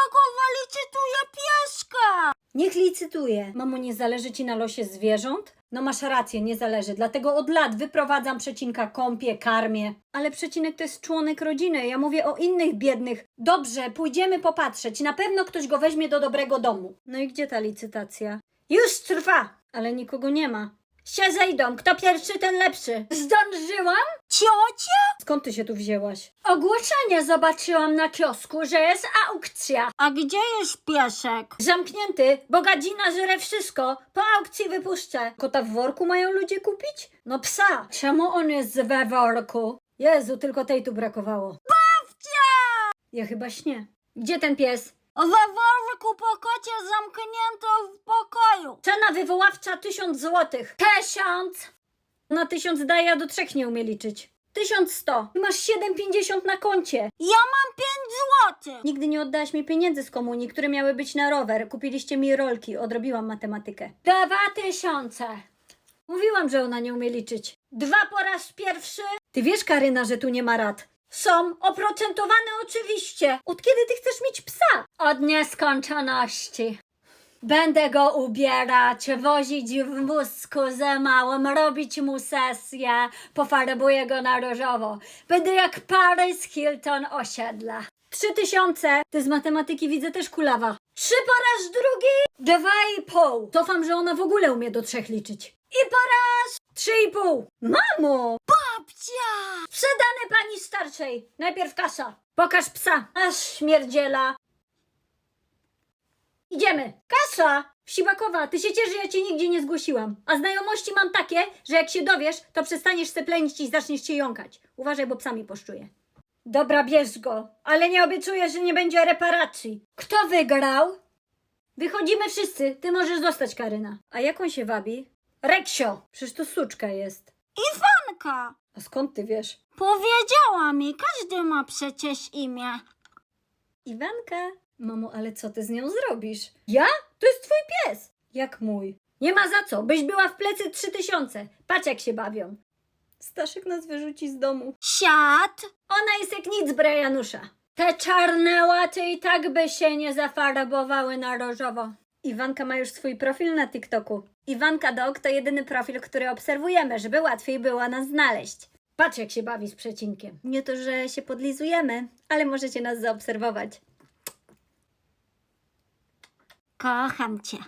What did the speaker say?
Krakowa licytuje pieska! Niech licytuje. Mamo, nie zależy ci na losie zwierząt? No masz rację, nie zależy. Dlatego od lat wyprowadzam przecinka, kąpię, karmię. Ale przecinek to jest członek rodziny. Ja mówię o innych biednych. Dobrze, pójdziemy popatrzeć. Na pewno ktoś go weźmie do dobrego domu. No i gdzie ta licytacja? Już trwa, ale nikogo nie ma. Się zejdą. Kto pierwszy, ten lepszy. Zdążyłam? Ciocia? Skąd ty się tu wzięłaś? Ogłoszenie zobaczyłam na kiosku, że jest aukcja. A gdzie jest piesek? Zamknięty, bo gadzina żre wszystko. Po aukcji wypuszczę. Kota w worku mają ludzie kupić? No psa. Czemu on jest we worku? Jezu, tylko tej tu brakowało. Babcia! Ja chyba śnię. Gdzie ten pies? We worku po kocie pokoju. Cena wywoławcza 1000 złotych. Tysiąc! Na tysiąc daje, a do trzech nie umie liczyć. 1100. Ty masz 7,50 na koncie. Ja mam pięć złotych. Nigdy nie oddałaś mi pieniędzy z komunii, które miały być na rower. Kupiliście mi rolki, odrobiłam matematykę. Dwa tysiące. Mówiłam, że ona nie umie liczyć. Dwa po raz pierwszy. Ty wiesz, Karyna, że tu nie ma rad. Są oprocentowane oczywiście. Od kiedy ty chcesz mieć psa? Od nieskończoności. Będę go ubierać, wozić w wózku ze małym, robić mu sesję, pofarbuję go na różowo. Będę jak Paris Hilton osiedla. Trzy tysiące. Ty z matematyki widzę też kulawa. Trzy po raz drugi. Dwa i pół. Cofam, że ona w ogóle umie do trzech liczyć. I po raz trzy i pół. Mamo! Babcia! Przedane pani starszej. Najpierw kasa. Pokaż psa. Aż śmierdziela. Idziemy. Kasa! Siwakowa, ty się ciesz, że ja cię nigdzie nie zgłosiłam. A znajomości mam takie, że jak się dowiesz, to przestaniesz seplenić i zaczniesz się jąkać. Uważaj, bo psami poszczuje. Dobra, bierz go, ale nie obiecuję, że nie będzie reparacji. Kto wygrał? Wychodzimy wszyscy. Ty możesz zostać, Karyna. A jak on się wabi? Reksio! Przecież to suczka jest. Iwanka! A skąd ty wiesz? Powiedziała mi, każdy ma przecież imię. Iwanka. Mamo, ale co ty z nią zrobisz? Ja? To jest twój pies. Jak mój? Nie ma za co, byś była w plecy trzy tysiące. Patrz jak się bawią. Staszek nas wyrzuci z domu. Siad! Ona jest jak nic Brianusza. Te czarne łaty i tak by się nie zafarbowały na różowo. Iwanka ma już swój profil na TikToku. Iwanka Dog to jedyny profil, który obserwujemy, żeby łatwiej było nas znaleźć. Patrz jak się bawi z przecinkiem. Nie to, że się podlizujemy, ale możecie nas zaobserwować. Kocham cię.